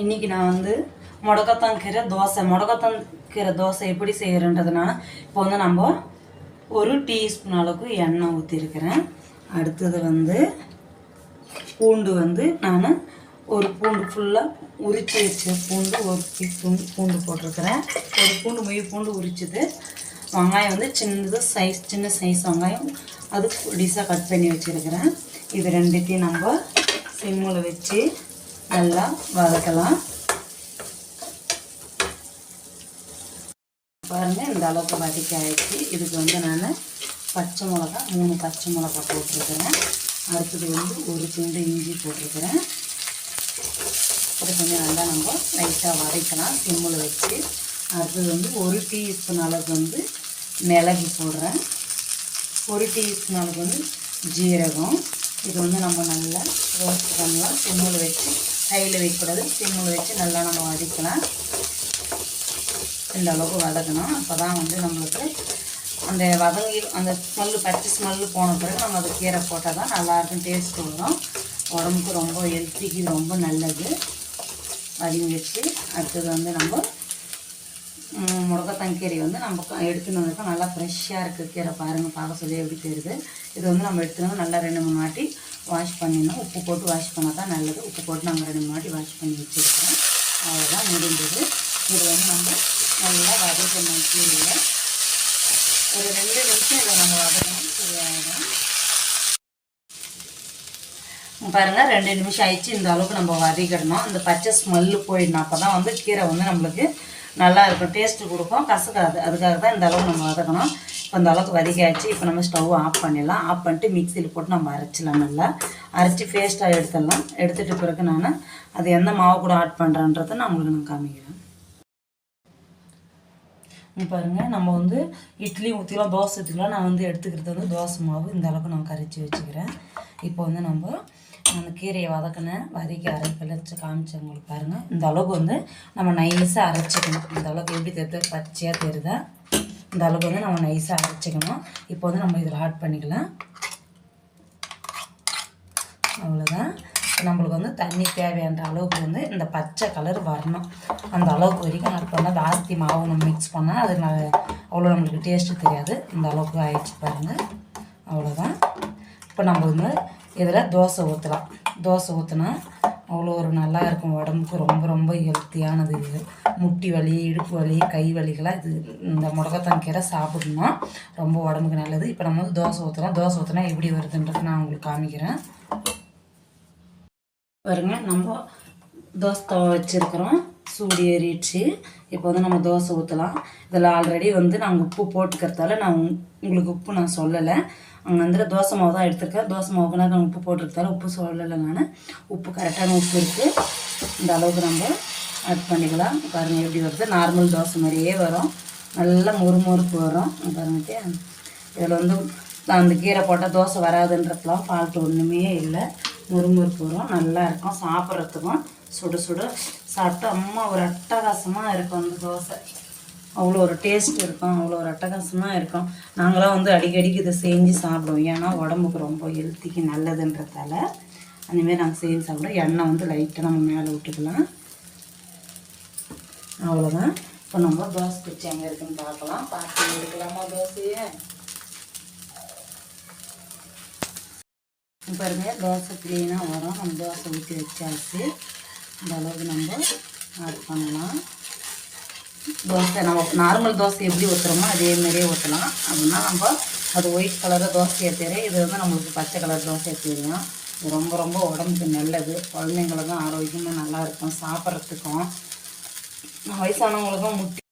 இன்றைக்கி நான் வந்து முடக்கத்தான் கீரை தோசை முடக்கத்தான் கீரை தோசை எப்படி செய்கிறன்றதுனால இப்போ வந்து நம்ம ஒரு டீஸ்பூன் அளவுக்கு எண்ணெய் ஊற்றிருக்கிறேன் அடுத்தது வந்து பூண்டு வந்து நான் ஒரு பூண்டு ஃபுல்லாக உரிச்சு வச்ச பூண்டு ஒரு பீஸ் பூண்டு பூண்டு போட்டிருக்கிறேன். ஒரு பூண்டு மொய் பூண்டு உரிச்சது வெங்காயம் வந்து சின்னது சைஸ் சின்ன சைஸ் வெங்காயம். அது பொடிசாக கட் பண்ணி வச்சுருக்கிறேன். இது ரெண்டுத்தையும் நம்ம சிம்மில் வச்சு நல்லா வதக்கலாம். பாருங்கள் இந்த அளவுக்கு வதக்கி ஆயிடுச்சு இதுக்கு வந்து நான் பச்சை மிளகா மூணு பச்சை மிளகா போட்டிருக்கிறேன். அடுத்தது வந்து ஒரு துண்டு இஞ்சி போட்டிருக்கிறேன். அது கொஞ்சம் நல்லா நம்ம லைட்டாக வதக்கலாம் சிம்மில் வச்சு. அடுத்தது வந்து ஒரு டீஸ்பூன் அளவுக்கு வந்து மிளகு போடுறேன். ஒரு டீஸ்பூன் அளவுக்கு வந்து ஜீரகம். இது வந்து நம்ம நல்லா ரோஸ்ட் பண்ணலாம். சிம்மில் வச்சு ஹையில் வைக்கக்கூடாது. சிம்மில் வச்சு நல்லா நம்ம வதக்கலாம். இந்த அளவுக்கு வதக்கணும். அப்போ தான் வந்து நம்மளுக்கு அந்த வதங்கி அந்த ஸ்மெல்லு பச்சை ஸ்மெல்லு போன பிறகு நம்ம அது கீரை போட்டால் தான் நல்லாயிருக்கும் டேஸ்ட் வரும். உடம்புக்கு ரொம்ப ஹெல்த்திக்கு ரொம்ப நல்லது. வதங்கி வச்சு அடுத்தது வந்து நம்ம முடக்கத்தங்கீரை வந்து நம்ம எடுத்துன்னு வந்திருக்கோம் நல்லா ஃப்ரெஷ்ஷாக இருக்குது கீரை பாருங்கள் பார்க்க சொல்லி எப்படி தெரியுது. இது வந்து நம்ம எடுத்துன்னு வந்து நல்லா ரெண்டு மூணு வாட்டி வாஷ் பண்ணிடணும். உப்பு போட்டு வாஷ் பண்ணால் தான் நல்லது. உப்பு போட்டு நம்ம ரெண்டு மூணு வாட்டி வாஷ் பண்ணி வச்சுருக்கோம் அவ்வளோதான் முடிஞ்சது. இது வந்து நம்ம நல்லா வதக்கணும் கீரையை. ஒரு ரெண்டு நிமிஷம் இதை நம்ம வதக்கணும். சரியாயிடும். பாருங்கள் ரெண்டு நிமிஷம் ஆயிடுச்சு. இந்த அளவுக்கு நம்ம வதக்கிடணும். அந்த பச்சை ஸ்மெல்லு போயிடணும் அப்போ தான் வந்து கீரை வந்து நம்மளுக்கு நல்லா இருக்கும் டேஸ்ட்டு கொடுக்கும். கசக்காது. அதுக்காக தான் இந்த அளவுக்கு நம்ம வதக்கணும். இப்போ இந்த அளவுக்கு வதக்கியாச்சு. இப்போ நம்ம ஸ்டவ் ஆஃப் பண்ணிடலாம். ஆஃப் பண்ணிட்டு மிக்சியில் போட்டு நம்ம அரைச்சிடலாம் நல்லா. அரைச்சி பேஸ்ட்டாக எடுத்துடலாம். எடுத்துகிட்டு பிறகு நான் அது எந்த மாவு கூட ஆட் பண்ணுறேன்றதை நான் உங்களுக்கு நான் காமிக்கிறேன். பாருங்கள் நம்ம வந்து இட்லி ஊற்றிக்கலாம் தோசை ஊற்றிக்கலாம் நான் வந்து எடுத்துக்கிறது வந்து தோசை மாவு. இந்த அளவுக்கு நான் கரைச்சி வச்சுக்கிறேன். இப்போ வந்து நம்ம அந்த கீரையை வதக்கினேன். வதக்கி அரைக்கல வச்சு காமிச்சேன் உங்களுக்கு பாருங்கள் இந்த அளவுக்கு வந்து நம்ம நைஸாக அரைச்சிக்கணும். இந்த அளவுக்கு எப்படி தெரியுது பச்சையாக தெரியுதா இந்த அளவுக்கு வந்து நம்ம நைஸாக அரைச்சிக்கணும். இப்போ வந்து நம்ம இதில் ஆட் பண்ணிக்கலாம். அவ்வளோதான் நம்மளுக்கு வந்து தண்ணி தேவையான அளவுக்கு வந்து இந்த பச்சை கலர் வரணும். அந்த அளவுக்கு வரைக்கும் ஆட் பண்ணால் ஜாஸ்தி மாவு நம்ம மிக்ஸ் பண்ணால் அது அவ்வளோ நம்மளுக்கு டேஸ்ட்டு தெரியாது. இந்த அளவுக்கு ஆயிடுச்சு பாருங்கள் அவ்வளோதான் இப்போ நம்ம வந்து இதில் தோசை ஊற்றலாம். தோசை ஊற்றினா அவ்வளோ ஒரு நல்லா இருக்கும் உடம்புக்கு. ரொம்ப ரொம்ப ஹெல்த்தியானது இது. முட்டி வலி இடுப்பு வலி கை வலிகளாக இது இந்த முடக்கத்தான் கீரை சாப்பிடணும் ரொம்ப உடம்புக்கு நல்லது. இப்போ நம்ம வந்து தோசை ஊற்றலாம் தோசை ஊற்றினா எப்படி வருதுன்றது நான் உங்களுக்கு காமிக்கிறேன். பாருங்க நம்ம தோசை தவா வச்சுருக்குறோம். சூடு ஏறிடுச்சு. இப்போ வந்து நம்ம தோசை ஊற்றலாம் இதில் ஆல்ரெடி வந்து நாங்கள் உப்பு போட்டுக்கிறதால நான் உங்- உங்களுக்கு உப்பு நான் சொல்லலை. அங்கே வந்து தோசை மாவு தான் எடுத்திருக்கேன். தோசை மாவுக்கு நான் உப்பு போட்டிருக்கதால உப்பு சொல்லலை நான். உப்பு கரெக்டான உப்பு இருக்குது இந்த அளவுக்கு நம்ம ஆட் பண்ணிக்கலாம். பாருங்கள் எப்படி வருது. நார்மல் தோசை மாதிரியே வரும். நல்லா முறுமுறுப்பு வரும். பாருங்க இதில் வந்து நான் அந்த கீரை போட்டால் தோசை வராதுன்றதுலாம் ஃபால்ட்டு ஒன்றுமே இல்லை. முறுமுறுப்பு வரும். நல்லா இருக்கும். சாப்பிட்றதுக்கும் சுடு சுடு சாப்பிட்டு அம்மா ஒரு அட்டகாசமாக இருக்கும் அந்த தோசை. அவ்வளோ ஒரு டேஸ்ட் இருக்கும் அவ்வளோ ஒரு அட்டகாசமாக இருக்கும். நாங்களாம் வந்து அடிக்கடிக்கு இதை செஞ்சு சாப்பிடுவோம். ஏன்னா உடம்புக்கு ரொம்ப ஹெல்த்திக்கு நல்லதுன்றதால அந்தமாரி நாங்கள் செஞ்சு சாப்பிடுவோம் எண்ணெய் வந்து லைட்டாக நம்ம மேலே விட்டுக்கலாம் அவ்வளோதான். இப்போ நம்ம தோசை பிடிச்சி எங்கே இருக்குன்னு பார்க்கலாம். பார்த்து எடுக்கலாமா தோசையை? பாருங்க தோசை க்ளீனாக வரும். நம்ம தோசை ஊற்றி வச்சாச்சு. இந்த அளவுக்கு நம்ம ஆட் பண்ணலாம். தோசை நம்ம நார்மல் தோசை எப்படி ஊற்றுறோமோ அதே மாதிரியே ஊற்றலாம் அப்படின்னா நம்ம அது ஒயிட் கலரில் தோசையை தெரியும் இது வந்து நம்மளுக்கு பச்சை கலர் தோசையை தெரியும் இது ரொம்ப ரொம்ப உடம்புக்கு நல்லது. குழந்தைங்களுக்கும் ஆரோக்கியமாக நல்லாயிருக்கும் சாப்பிட்றதுக்கும். வயசானவங்களுக்கும் முட்டி